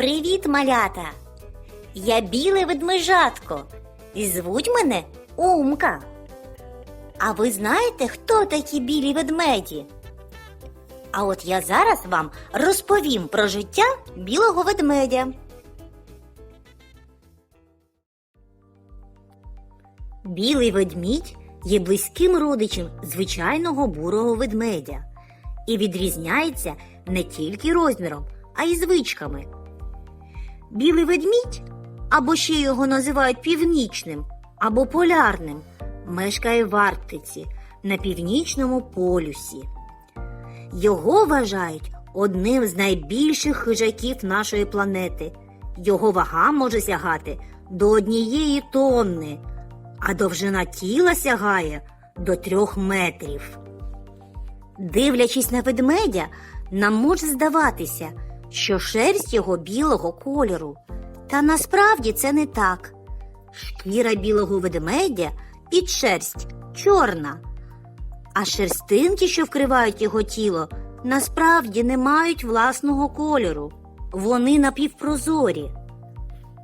Привіт, малята! Я біле ведмежатко і звуть мене Умка. А ви знаєте, хто такі білі ведмеді? А от я зараз вам розповім про життя білого ведмедя. Білий ведмідь є близьким родичем звичайного бурого ведмедя і відрізняється не тільки розміром, а й звичками. Білий ведмідь, або ще його називають північним або полярним, мешкає в Арктиці на північному полюсі. Його вважають одним з найбільших хижаків нашої планети. Його вага може сягати до однієї тонни, а довжина тіла сягає до трьох метрів. Дивлячись на ведмедя, нам може здаватися, що шерсть його білого кольору. Та насправді це не так. Шкіра білого ведмедя під шерсть чорна, а шерстинки, що вкривають його тіло, насправді не мають власного кольору. Вони напівпрозорі.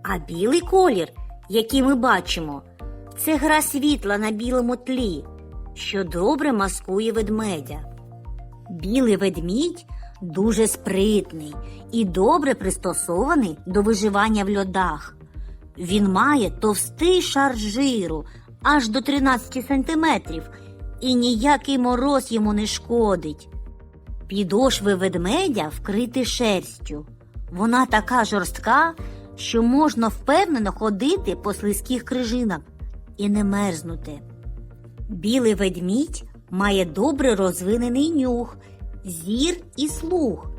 А білий колір, який ми бачимо, це гра світла на білому тлі, що добре маскує ведмедя. Білий ведмідь дуже спритний і добре пристосований до виживання в льодах. Він має товстий шар жиру аж до 13 сантиметрів, і ніякий мороз йому не шкодить. Підошви ведмедя вкриті шерстю. Вона така жорстка, що можна впевнено ходити по слизьких крижинах і не мерзнути. Білий ведмідь має добре розвинений нюх, зір і слух,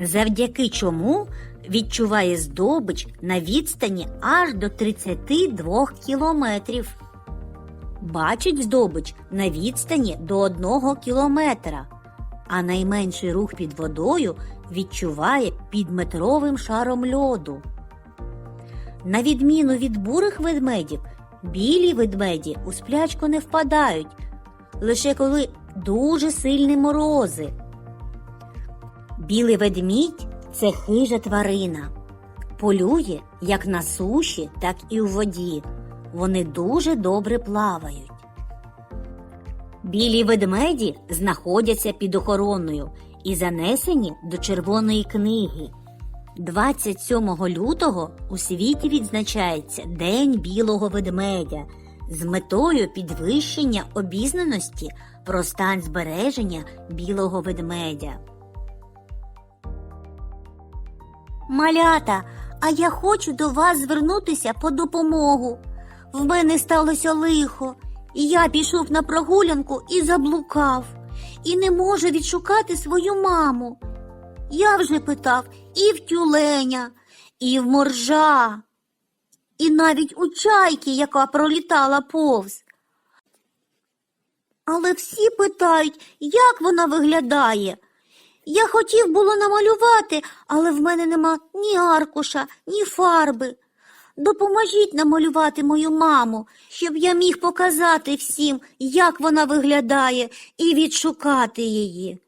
завдяки чому відчуває здобич на відстані аж до 32 кілометрів. Бачить здобич на відстані до 1 кілометра, а найменший рух під водою відчуває під метровим шаром льоду. На відміну від бурих ведмедів, білі ведмеді у сплячку не впадають, лише коли дуже сильні морози. Білий ведмідь це хижа тварина. Полює як на суші, так і у воді. Вони дуже добре плавають. Білі ведмеді знаходяться під охороною і занесені до Червоної книги. 27 лютого у світі відзначається День білого ведмедя з метою підвищення обізнаності про стан збереження білого ведмедя. Малята, а я хочу до вас звернутися по допомогу. В мене сталося лихо, і я пішов на прогулянку і заблукав, і не можу відшукати свою маму. Я вже питав і в тюленя, і в моржа, і навіть у чайки, яка пролітала повз. Але всі питають, як вона виглядає. Я хотів було намалювати, але в мене нема ні аркуша, ні фарби. Допоможіть намалювати мою маму, щоб я міг показати всім, як вона виглядає, і відшукати її.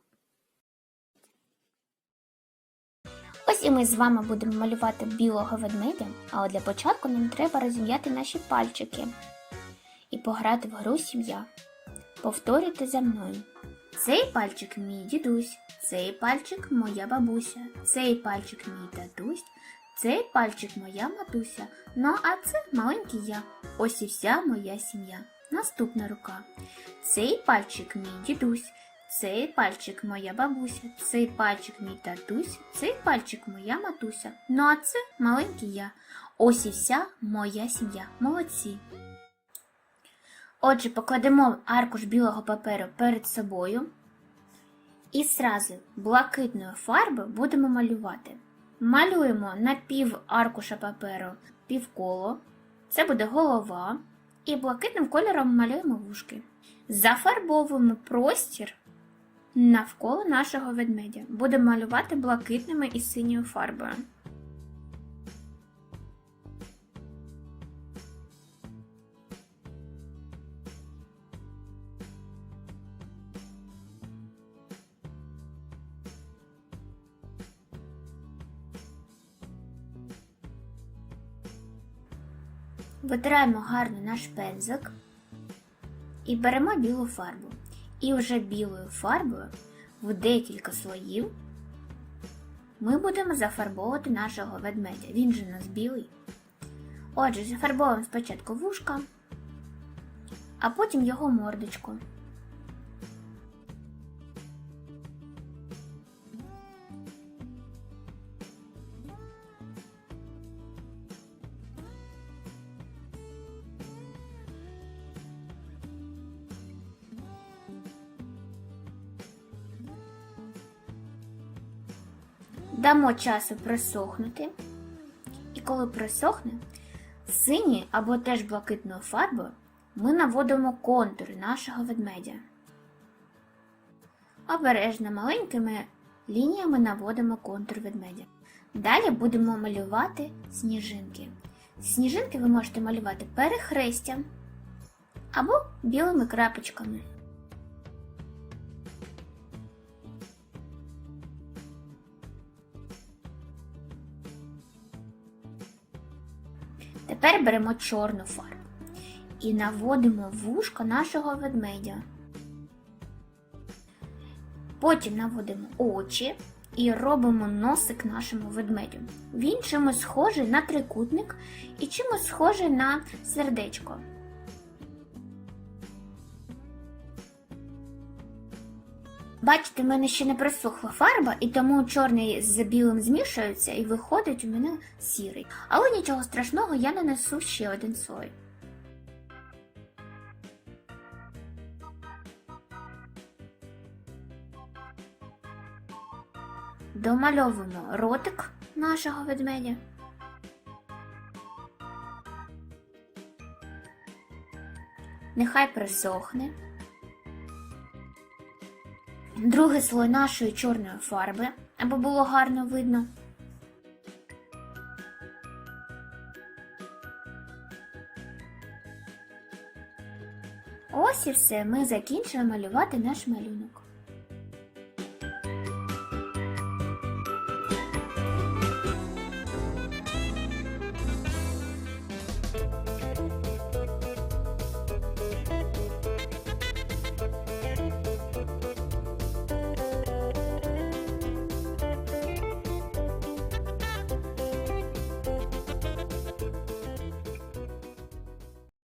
Ось і ми з вами будемо малювати білого ведмедя, а от для початку нам треба розім'яти наші пальчики і пограти в гру сім'я. Повторюйте за мною. Цей пальчик мій дідусь, цей пальчик моя бабуся, цей пальчик мій татусь, цей пальчик моя матуся. Ну а це маленький я. Ось і вся моя сім'я. Наступна рука. Цей пальчик мій дідусь, цей пальчик моя бабуся, цей пальчик мій татусь, цей пальчик моя матуся. Ну а це маленький я. Ось і вся моя сім'я. Молодці. Отже, покладемо аркуш білого паперу перед собою і зразу блакитною фарбою будемо малювати. Малюємо на пів аркуша паперу півколо, це буде голова, і блакитним кольором малюємо вушки. Зафарбовуємо простір навколо нашого ведмедя. Будемо малювати блакитними і синьою фарбою. Витираємо гарно наш пензик і беремо білу фарбу. І вже білою фарбою в декілька слоїв ми будемо зафарбовувати нашого ведмедя. Він же у нас білий. Отже, зафарбовуємо спочатку вушка, а потім його мордочку. Дамо часу просохнути. І коли просохне, синьою або теж блакитною фарбою ми наводимо контури нашого ведмедя. Обережно маленькими лініями наводимо контур ведмедя. Далі будемо малювати сніжинки. Сніжинки ви можете малювати перехрестям або білими крапочками. Тепер беремо чорну фарбу і наводимо вушко нашого ведмедя. Потім наводимо очі і робимо носик нашому ведмедю. Він чимось схожий на трикутник і чимось схожий на сердечко. Бачите, в мене ще не просохла фарба, і тому чорний з білим змішується і виходить у мене сірий. Але нічого страшного, я нанесу ще один слой. Домальовуємо ротик нашого ведмедя. Нехай присохне. Другий слой нашої чорної фарби, аби було гарно видно. Ось і все, ми закінчили малювати наш малюнок.